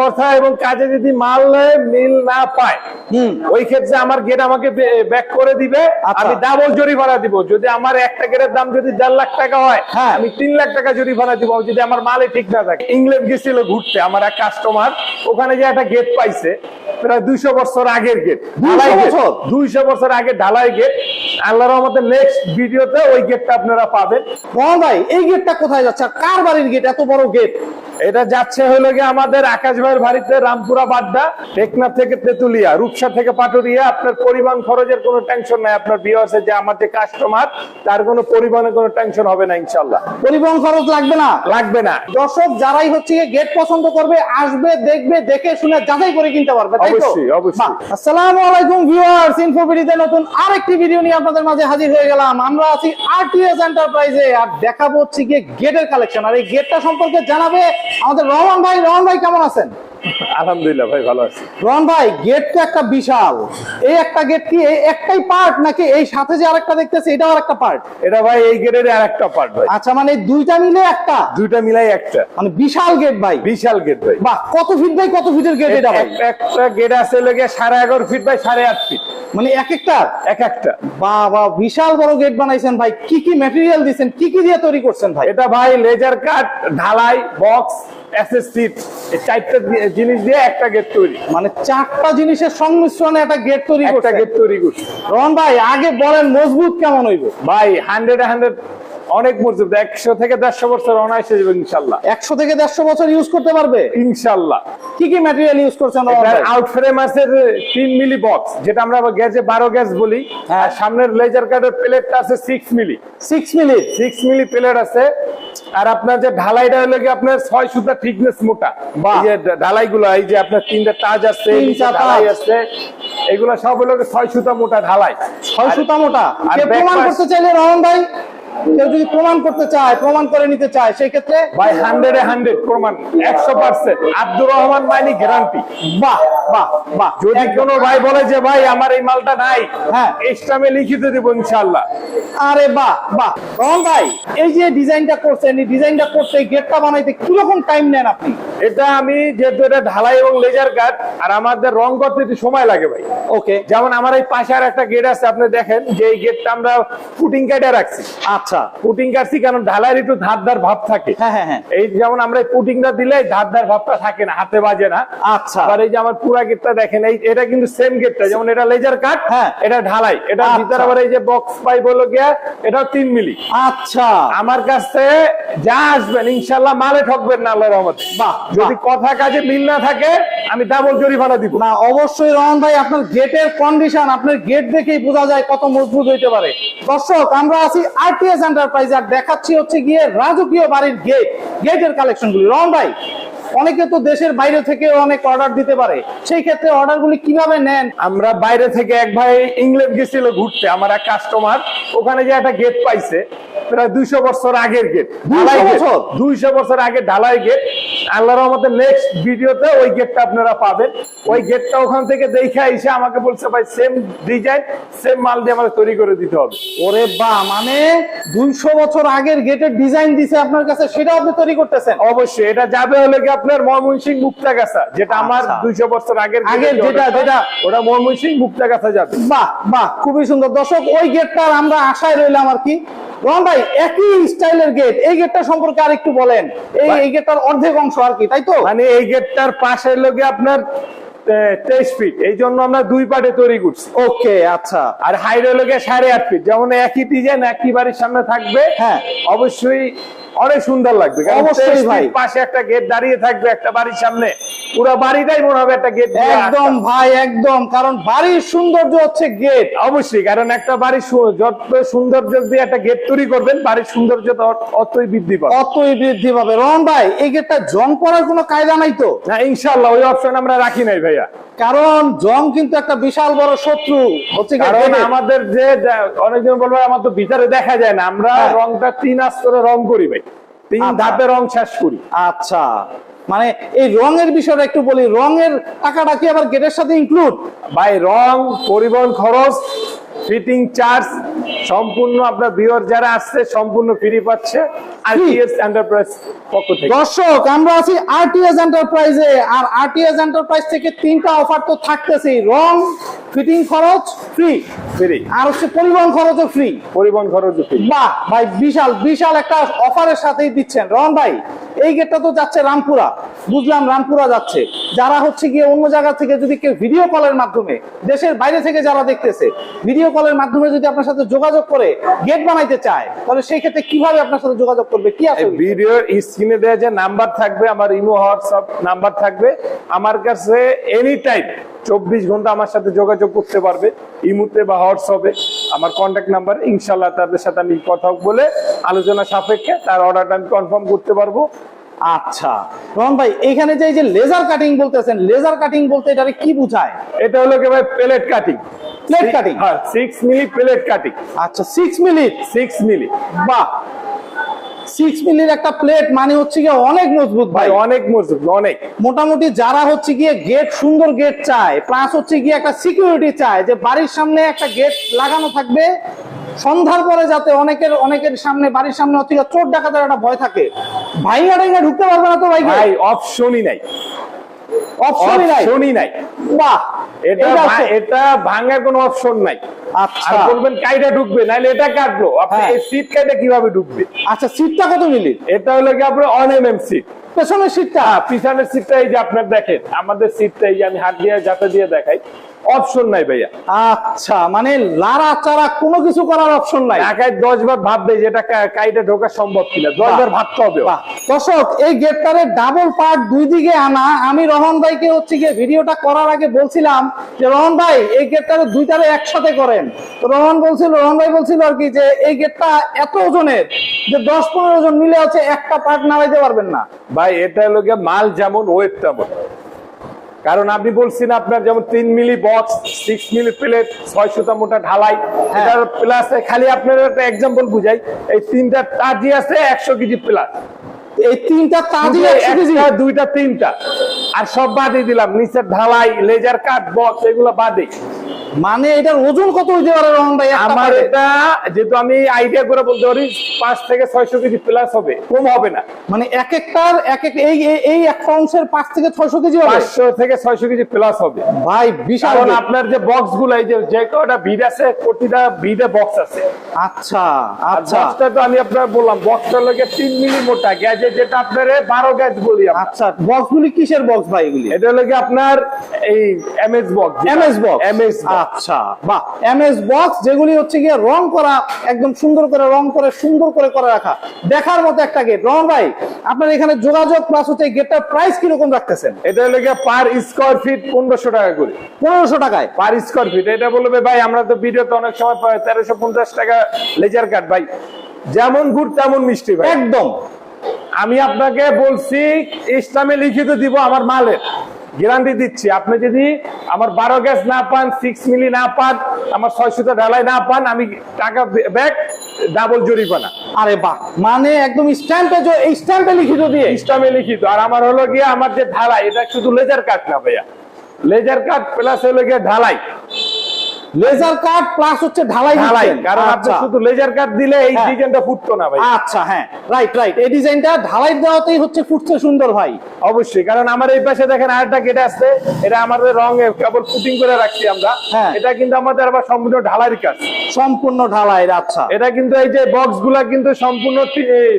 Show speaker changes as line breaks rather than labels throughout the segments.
কথা এবং কাজে যদি মাল মিল না পায়
হুম।
ওই ক্ষেত্রে আমার গেট আমাকে ব্যাক করে দিবে।
আচ্ছা।
আমি ডাবল জরিমানা দিব। যদি আমার একটা গেটের দাম যদি দেড় লাখ টাকা হয়
হ্যাঁ।
আমি তিন লাখ টাকা জরিমানা দিব। যদি আমার মালে ঠিক না থাকে। ইংল্যান্ড গেছিল ঘুরতে আমার এক কাস্টমার ওখানে যে একটা গেট পাইছে প্রায় দুইশো বছর আগের গেট
200 বছর?
দুইশো বছর আগে ঢালাই গেট আল্লাহ নেক্সট ভিডিওতে ওই গেটটা আপনারা পাবেন।
ভাই এই গেটটা কোথায় যাচ্ছে? কার বাড়ির গেট এত বড় গেট
এটা যাচ্ছে হলো গিয়ে আমাদের আকাশ ভাইয়ের বাড়িতে রামপুরা বাড্ডা টেকনাফ থেকে তেতুলিয়া রূপসা থেকে পাটুরিয়া। আপনার পরিবহন খরচের কোনো টেনশন নাই। আপনার বিয়ার্সে যে আমার যে কাস্টমার তার কোনো পরিবহনের কোনো টেনশন হবে না ইনশাল্লাহ
পরিবহন খরচ লাগবে না?
লাগবে না।
দর্শক যারাই হচ্ছে গেট পছন্দ করবে আসবে দেখবে দেখে শুনে যাচাই করে কিনতে পারবে তাই তো?
অবশ্যই, অবশ্যই।
আসসালামু আলাইকুম ভিউয়ার্স ইনফোবিডিতে নতুন আরেকটি ভিডিও নিয়ে আপনাদের মাঝে হাজির হয়ে গেলাম। আমরা আছি আরটিএস এন্টারপ্রাইজে আর দেখাবো হচ্ছে গিয়ে গেটের কালেকশন আর এই গেটটা সম্পর্কে জানাবে আমাদের রহমান ভাই রহমান ভাই কেমন আছেন?
আলহামদুলিল্লাহ ভাই ভালো আছি।
রহমান ভাই গেট তো একটা বিশাল। এই একটা গেট কি একটাই পার্ট নাকি এই সাথে যে আরেকটা দেখতেছি এটাও আরেকটা পার্ট
এটা ভাই এই গেটের আর একটা পার্ট ভাই।
আচ্ছা মানে দুইটা মিলে একটা?
দুইটা মিলাই একটা।
মানে বিশাল গেট ভাই।
বিশাল গেট ভাই।
বাহ কত ফিট বাই কত ফিটের গেট এটা ভাই?
একটা গেট আছে লেগে সাড়ে এগারো ফিট বাই সাড়ে আট ফিট
মানে এক একটা?
এক একটা।
বাহ বিশাল বড় গেট বানাইছেন ভাই। কি কি ম্যাটেরিয়াল দিছেন? কি কি দিয়ে তৈরি করছেন ভাই?
এটা ভাই লেজার কাট ঢালাই বক্স এসএসসিট এই চারটা জিনিস দিয়ে একটা গেট তৈরি।
মানে চারটা জিনিসের সংমিশ্রণে একটা গেট তৈরি
একটা গেট তৈরি করছে।
রহন ভাই আগে বলেন মজবুত কেমন হইবে?
ভাই হান্ড্রেড হান্ড্রেড অনেক মজবুত একশো থেকে দেড়শো বছর অনায়াসে যাবে ইনশাল্লাহ।
একশো থেকে দেড়শো বছর ইউজ করতে পারবে?
ইনশাল্লাহ।
কি কি ম্যাটেরিয়াল ইউজ করছেন রহন ভাই
আউট ফ্রেম আছে তিন মিলি বক্স যেটা আমরা গ্যাসে বারো গ্যাস বলি।
হ্যাঁ।
আর সামনের লেজার কার্ডের প্লেটটা আছে six milli
six minute
six milli plate আছে। আর আপনার যে ঢালাইটা হলো কি আপনার ছয় সুতা থিকনেস মোটা। এই যে ঢালাই গুলো এই যে আপনার তিনটা তাজ আছে। ঢালাই আছে এগুলো সব হলো ছয় সুতা মোটা ঢালাই।
ছয় সুতা মোটা। প্রমাণ করতে চাইলে রহন ভাই কেউ যদি প্রমাণ করতে চায় প্রমাণ করে নিতে চায় সেই ক্ষেত্রে
ভাই হান্ড্রেড হান্ড্রেড প্রমাণ একশো পার্সেন্ট আব্দুর রহমান মাইনি গ্যারান্টি
বাহ বাহ বাহ।
যদি। কোনো ভাই বলে যে ভাই আমার এই মালটা নাই
হ্যাঁ।
এক্সট্রা আমি লিখিত দেবো ইনশাল্লাহ
আরে বাহ বাহ। রহন ভাই এই যে ডিজাইনটা করছেন এই ডিজাইনটা করতে গেটটা বানাইতে কীরকম টাইম নেন আপনি?
এটা আমি যেহেতু এটা ঢালাই এবং লেজার কাট আর আমাদের রং করতে একটু সময় লাগে ভাই।
ওকে
যেমন আমার এই পাশে আর একটা গেট আছে আপনি দেখেন যে এই গেটটা আমরা ফুটিং কাটে রাখছি।
আচ্ছা।
পুটিং কাটছি কারণ ঢালাইয়ের একটু ধার ধার ভাব থাকে।
হ্যাঁ হ্যাঁ হ্যাঁ।
এই যেমন আমরা এই পুটিংটা দিলে এই ধার ধার ভাবটা থাকে না হাতে বাজে না।
আচ্ছা।
আর এই যে আমার পুরা গেটটা দেখেন এই এটা কিন্তু সেম গেটটা যেমন এটা লেজার কাট
হ্যাঁ।
এটা ঢালাই। এটা
আচ্ছা।
ভিতরে আবার এই যে বক্স পাইপ হলো গিয়া এটা তিন মিলি।
আচ্ছা।
আমার কাছে যা আসবেন ইনশাল্লাহ মালে ঠকবেন না আল্লাহ রহমতে।
বাহ,
যদি কথা কাজে মিল না থাকে আমি ডাবল জরিমানা দিব।
না অবশ্যই রহন ভাই আপনার গেটের কন্ডিশন আপনার গেট দেখেই বোঝা যায় কত মজবুত হইতে পারে। দর্শক আমরা আছি আরটিএস এন্টারপ্রাইজ আর দেখাচ্ছি হচ্ছে গিয়ে রাজকীয় বাড়ির গেট গেটের কালেকশন গুলি রহন ভাই অনেকে তো দেশের বাইরে থেকে অনেক অর্ডার দিতে পারে। সেই ক্ষেত্রে অর্ডার গুলি কীভাবে নেন?
আমরা বাইরে থেকে এক ভাই ইংল্যান্ড গেছিল ঘুরতে আমার এক কাস্টমার ওখানে যে একটা গেট পাইছে প্রায় দুইশো বছর আগের গেট
বছর?
দুইশো বছর আগে ঢালাই গেট আল্লাহ রহমতের নেক্সট ভিডিওতে ওই গেটটা আপনারা পাবেন। ওই গেটটা ওখান থেকে দেখে এসে আমাকে বলছে ভাই সেম ডিজাইন সেম মাল দিয়ে আমাকে তৈরি করে দিতে হবে।
ওরে বা মানে দুইশো বছর আগের গেটের ডিজাইন দিছে আপনার কাছে সেটা আপনি তৈরি করতেছেন?
অবশ্যই এটা যাবে হলে কি আপনার ময়মনসিং মুক্তাগাছা যেটা আমার
আচ্ছা।
দুইশো বছর আগের
আগের যেটা- যেটা-
ওটা ময়মনসিং মুক্তাগাছা যাবে।
বাহ বাহ খুবই সুন্দর। দর্শক ওই গেটটার আমরা আশায় রইলাম আর কি। রহন ভাই একই স্টাইলের গেট এই গেটটা সম্পর্কে আর একটু বলেন। এই এই গেটটার অর্ধেক অংশ আর কি তাই তো?
মানে এই গেটটার পাশে লোকে আপনার তেইশ ফিট এই জন্য আমরা দুই পাটে তৈরি করছি।
ওকে আচ্ছা।
আর হাইরে লোকে সাড়ে আট ফিট যেমন একই ডিজাইন একই বাড়ির সামনে থাকবে।
হ্যাঁ।
অবশ্যই অনেক সুন্দর লাগবে
অবশ্যই ভাই।
পাশে একটা গেট দাঁড়িয়ে থাকবে একটা বাড়ির সামনে। পুরো বাড়িটাই মনে হবে একটা গেট
একদম ভাই একদম কারণ বাড়ির সৌন্দর্য হচ্ছে গেট
অবশ্যই কারণ একটা বাড়ির যত সৌন্দর্য দিয়ে একটা গেট তৈরি করবেন বাড়ির সৌন্দর্য অতই বৃদ্ধি পাবে।
অতই বৃদ্ধি পাবে। রহন ভাই এই গেটটা জং পড়ার কোনো কায়দা নাই তো?
না ইনশাল্লাহ ওই অপশন আমরা রাখি নাই ভাইয়া।
কারণ জং কিন্তু একটা বিশাল বড় শত্রু। হচ্ছে
কারণ আমাদের যে অনেকজন বলবে আমার তো ভিতরে দেখা যায় না। আমরা
হ্যাঁ।
রংটা তিন আস্তরে রং করি ভাই। তিন
আচ্ছা।
ধাপে রং শেষ করি।
আচ্ছা। মানে এই রঙের বিষয়টা একটু বলি রঙের টাকাটা কি আবার গেটের সাথে ইনক্লুড
ভাই রং পরিবহন খরচ ফিটিং চার্জ সম্পূর্ণ আপনার ভিউয়ার যারা আসছে সম্পূর্ণ ফ্রি পাচ্ছে। আরটিএস এন্টারপ্রাইজ পক্ষ থেকে।
দর্শক আমরা আছি আরটিএস এন্টারপ্রাইজে আর আরটিএস এন্টারপ্রাইজ থেকে তিনটা অফার তো থাকতেছেই। রং ফিটিং খরচ ফ্রি
ফ্রি
আর হচ্ছে পরিবহন খরচও ফ্রি
পরিবহন খরচ ফ্রি
বাহ ভাই বিশাল বিশাল একটা অফারের সাথেই দিচ্ছেন। রং ভাই এই গেটটা তো যাচ্ছে রামপুরা। বুঝলাম রামপুরা যাচ্ছে। যারা হচ্ছে গিয়ে অন্য জায়গা থেকে যদি কেউ ভিডিও কলের মাধ্যমে দেশের বাইরে থেকে যারা দেখতেছে ভিডিও কলের মাধ্যমে যদি আপনার সাথে যোগাযোগ করে গেট বানাইতে চায়, তাহলে সেই ক্ষেত্রে কীভাবে আপনার সাথে যোগাযোগ করবে? কি আছে?
ভিডিওর স্ক্রিনে দেওয়া যে নাম্বার থাকবে, আমার ইমো হোয়াটসঅ্যাপ নাম্বার থাকবে, আমার কাছে এনি টাইম চব্বিশ ঘণ্টা আমার সাথে যোগাযোগ করতে পারবে, ইমুতে বা হোয়াটসঅ্যাপে আমার কন্ট্যাক্ট নাম্বার ইনশাল্লাহ তাদের সাথে আমি কথা বলে আলোচনা সাপেক্ষে তার অর্ডারটা আমি কনফার্ম করতে পারব।
আচ্ছা। রহন ভাই এখানে যে এই যে লেজার কাটিং বলতেছেন লেজার কাটিং বলতে এটারে কি বুঝায়?
এটা হলো কি ভাই প্লেট কাটিং
Plate cutting?
হ্যাঁ সিক্স মিলি প্লেট কাটিং
আচ্ছা সিক্স মিনিট
সিক্স মিলি
বাহ। সিক্স মিলির একটা প্লেট মানে হচ্ছে গিয়ে অনেক মজবুত
ভাই
ভাই।
অনেক মজবুত অনেক।
মোটামুটি যারা হচ্ছে গিয়ে গেট সুন্দর গেট চায় প্লাস হচ্ছে গিয়ে একটা সিকিউরিটি চায় যে বাড়ির সামনে একটা গেট লাগানো থাকবে সন্ধ্যার পরে যাতে অনেকের অনেকের সামনে বাড়ির সামনে গিয়ে চোর ডাকাতের একটা ভয় থাকে। ভাইঙ্গা টাইঙ্গা ঢুকতে পারবে না তো ভাই
ভাই অপশনই নাই।
অপশনই নাই?
অপশনই নাই।
বাহ
এটা
এটা
ভা-
হচ্ছে-
এটা ভাঙার কোনো অপশন নাই।
আচ্ছা।
বলবেন কাইটা ঢুকবে নাহলে এটা কাটলো। আপনি
হ্যাঁ।
এই সিট কাটে কীভাবে ঢুকবে?
আচ্ছা সিটটা কত মিলি?
এটা হলো কি আপনার অন সিট
পেছনের সিটটা
হ্যাঁ পিছনের সিটটা এই যে আপনার দেখেন। আমাদের সিটটা এই যে আমি হাত দিয়ে যাতে দিয়ে দেখাই। অপশন নাই ভাইয়া।
আচ্ছা মানে লারা চারা কোনো কিছু করার অপশন নাই।
ঢাকায় দশ বার ভাববে যে এটা কাইটা ঢোকা সম্ভব কিনা? দশ বার ভাবতে হবে
দর্শক এই গেটটারে ডাবল পার্ট দুই দিকে আনা। আমি রহন ভাইকে হচ্ছে গিয়ে ভিডিওটা করার আগে বলছিলাম যে রহন ভাই এই গেটটারে দুইটারে একসাথে করেন। তো রহন বলছিল রহন ভাই বলছিল আর কি যে এই গেটটা এত ওজনের যে দশ পনেরো জন মিলে হচ্ছে একটা পার্ট নামাইতে পারবেন না।
ভাই এটা হলো গিয়ে মাল যেমন ওয়েট তেমন। কারণ আপনি বলছেন আপনার যেমন তিন milli box six milli plate ছয় সুতা মোটা ঢালাই
হ্যাঁ।
প্লাস খালি আপনার একটা এক্সাম্পল বুঝাই এই তিনটা তাজি আছে একশো কেজি প্লাস
এই তিনটা তাজি একশো কেজি?
দুইটা তিনটা। আর সব বাদে দিলাম নিচের ঢালাই লেজার কাট বক্স এগুলো বাদে
মানে এটার ওজন কত হইতে পারে রহন ভাই?
আমার এটা যেহেতু আমি আইডিয়া করে বলতে পারি পাঁচ থেকে ছয়শো কেজি প্লাস হবে কম হবে না।
মানে এক একটার এক এক এই এই- একটা অংশের পাঁচ থেকে ছয়শো কেজি
পাঁচশো থেকে ছয়শো কেজি প্লাস হবে।
ভাই বিশাল
আপনার যে বক্সগুলো এই যে কটা ভিড আছে প্রতিটা ভিডে বক্স আছে।
আচ্ছা আচ্ছা।
বক্সটা তো আমি আপনার বললাম বক্সটা লোকে তিন মিলি মোটা গ্যাজে যেটা আপনার বারো গ্যাজ বলি
আচ্ছা বক্স গুলি কিসের বক্স ভাই এগুলি?
এটা লোকে আপনার এই MS box
MS box
MS
আচ্ছা বাহ এমএস বক্স যেগুলি হচ্ছে গিয়ে রং করা একদম সুন্দর করে রং করে সুন্দর করে করে রাখা। দেখার মতো একটা গেট রং ভাই আপনার এখানে যোগাযোগ প্লাস হচ্ছে গেটটার প্রাইস কীরকম রাখতেছেন?
এটা লোকে পার স্কোয়ার ফিট পনেরোশো টাকা করে।
পনেরোশো টাকায়?
পার স্কোয়ার ফিট এটা বলবে ভাই আমরা তো ভিডিওতে অনেক সময় তেরোশো পঞ্চাশ টাকা লেজার কাট ভাই। যেমন গুড় তেমন মিষ্টি ভাই।
একদম।
আমি আপনাকে বলছি ইসলামে লিখিত দিব আমার মালের। গ্যারান্টি দিচ্ছি। আপনি যদি আমার বারো গ্যাস না পান সিক্স মিলি না পান আমার ছয় সুতো ঢালাই না পান আমি টাকা ব্যাগ ডাবল জরিমানা।
আরে বাহ। মানে একদম স্ট্যাম্পে এই স্ট্যাম্পে লিখিত দিয়ে?
স্ট্যাম্পে লিখিত। আর আমার হলো গিয়ে আমার যে ঢালাই এটা শুধু লেজার কাট না ভাইয়া। লেজার কাট প্লাস হলো গিয়ে ঢালাই।
লেজার কাট প্লাস হচ্ছে ঢালাই
ঢালাই কারণ আপনি
আচ্ছা।
শুধু লেজার কাট দিলে এই
হ্যাঁ।
ডিজাইনটা ফুটতো না ভাই।
আচ্ছা হ্যাঁ। রাইট রাইট এই ডিজাইনটা ঢালাই দেওয়াতেই হচ্ছে ফুটছে সুন্দর ভাই।
অবশ্যই কারণ আমার এই পাশে দেখেন আরেকটা গেটে আছে। এটা আমাদের রং কেবল পুটিং করে রাখছি আমরা।
হ্যাঁ।
এটা কিন্তু আমাদের আবার সম্পূর্ণ ঢালাইয়ের কাজ।
সম্পূর্ণ ঢালাই আচ্ছা।
এটা কিন্তু এই যে বক্সগুলা কিন্তু সম্পূর্ণ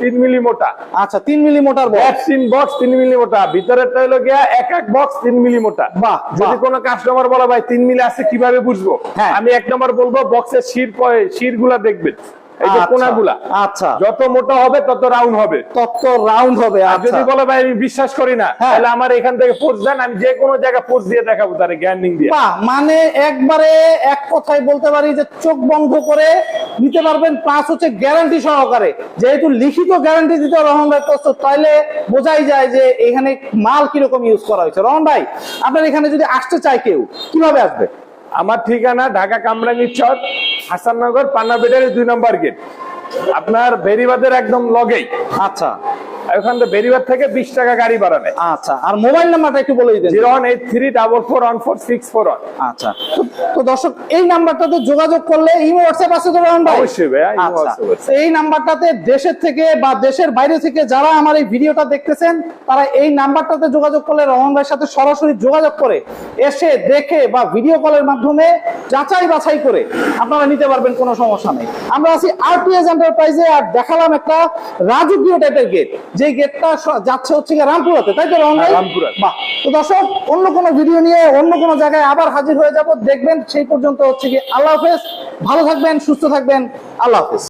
তিন মিলি মোটা।
আচ্ছা তিন মিলি মোটার বক্স
তিন বক্স তিন মিলি মোটা। ভিতরেরটা হলো গিয়া এক এক বক্স তিন মিলি মোটা।
বাহ,
যদি কোনো কাস্টমার বলে ভাই তিন মিলি আছে কীভাবে বুঝব?
হ্যাঁ।
আমি এক নম্বর বলব বক্সের শির শিরগুলা দেখবেন। এই যে
আচ্ছা,
কোনাগুলা।
আচ্ছা।
যত মোটা হবে তত রাউন্ড হবে।
তত্ত্ব রাউন্ড হবে
আর
আচ্ছা।
যদি বলে ভাই আমি বিশ্বাস করি না
হ্যাঁ।
তাহলে আমার এখান থেকে পোস্ট দেন আমি যে কোনো জায়গায় পোস্ট দিয়ে দেখাবো তারে গ্যান্ডিং দিয়ে।
মানে একবারে এক কথায় বলতে পারি যে চোখ বন্ধ করে নিতে পারবেন প্লাস হচ্ছে গ্যারান্টি সহকারে। যেহেতু লিখিত গ্যারান্টি দিতে রহমান ভাই প্রস্তুত তাইলে বোঝাই যায় যে এখানে মাল কীরকম ইউজ করা হয়েছে। রহমান ভাই আপনার এখানে যদি আসতে চায় কেউ কীভাবে আসবে?
আমার ঠিকানা ঢাকা কামরাঙ্গি চর হাসাননগর, পান্না বেডারি দুই নম্বর গেট। আপনার বেরিবাদের একদম লগেই।
আচ্ছা।
ওখান থেকে বেরিবার থেকে বিশ টাকা গাড়ি
আচ্ছা আর মোবাইল নাম্বারটা একটু বলে
zero eight three double four one four six four one.
আচ্ছা তো- দর্শক এই নাম্বারটাতে যোগাযোগ করলে ইমো হোয়াটসঅ্যাপ আছে তো রহমান ভাই?
অবশ্যই
আচ্ছা এই নাম্বারটাতে দেশের থেকে বা দেশের বাইরে থেকে যারা আমার এই ভিডিওটা দেখতেছেন তারা এই নাম্বারটাতে যোগাযোগ করলে রহমান ভাইয়ের সাথে সরাসরি যোগাযোগ করে এসে দেখে বা ভিডিও কলের মাধ্যমে যাচাই বাছাই করে আপনারা নিতে পারবেন কোনো সমস্যা নেই। আমরা আছি আরপিএস এন্টারপ্রাইজে আর দেখালাম একটা রাজকীয় টাইপের গেট যে গেটটা যাচ্ছে হচ্ছে গিয়ে রামপুরাতে তাই তো
হ্যাঁ,
বাহ তো দর্শক অন্য কোনো ভিডিও নিয়ে অন্য কোনো জায়গায় আবার হাজির হয়ে যাব। দেখবেন সেই পর্যন্ত হচ্ছে কি আল্লাহ হাফেজ ভালো থাকবেন সুস্থ থাকবেন। আল্লাহ হাফেজ।